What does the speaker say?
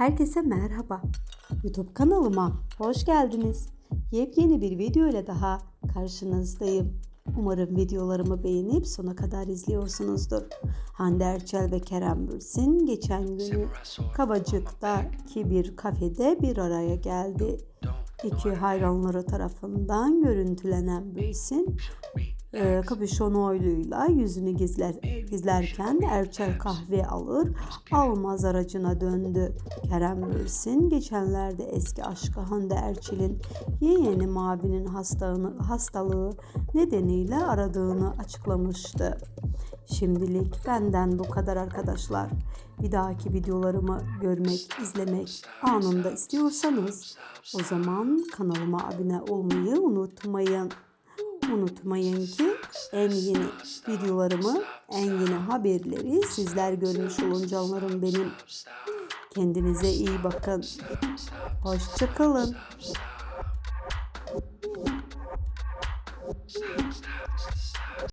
Herkese merhaba. YouTube kanalıma hoş geldiniz. Yepyeni bir video ile daha karşınızdayım. Umarım videolarımı beğenip sona kadar izliyorsunuzdur. Hande Erçel ve Kerem Bürsin geçen günü Kavacık'taki bir kafede bir araya geldi. İki hayranları tarafından görüntülenen Bürsin e, kapüşon oyluyla yüzünü gizler, gizlerken Erçel kahve alır almaz aracına döndü. Kerem Bürsin geçenlerde eski aşkı Hande Erçel'in yeğeni Mavi'nin hastalığını, hastalığı nedeniyle aradığını açıklamıştı. Şimdilik benden bu kadar arkadaşlar. Bir dahaki videolarımı görmek, izlemek anında istiyorsanız o zaman kanalıma abone olmayı unutmayın. Unutmayın ki en yeni videolarımı, en yeni haberleri sizler görmüş olun canlarım benim. Kendinize iyi bakın. Hoşçakalın.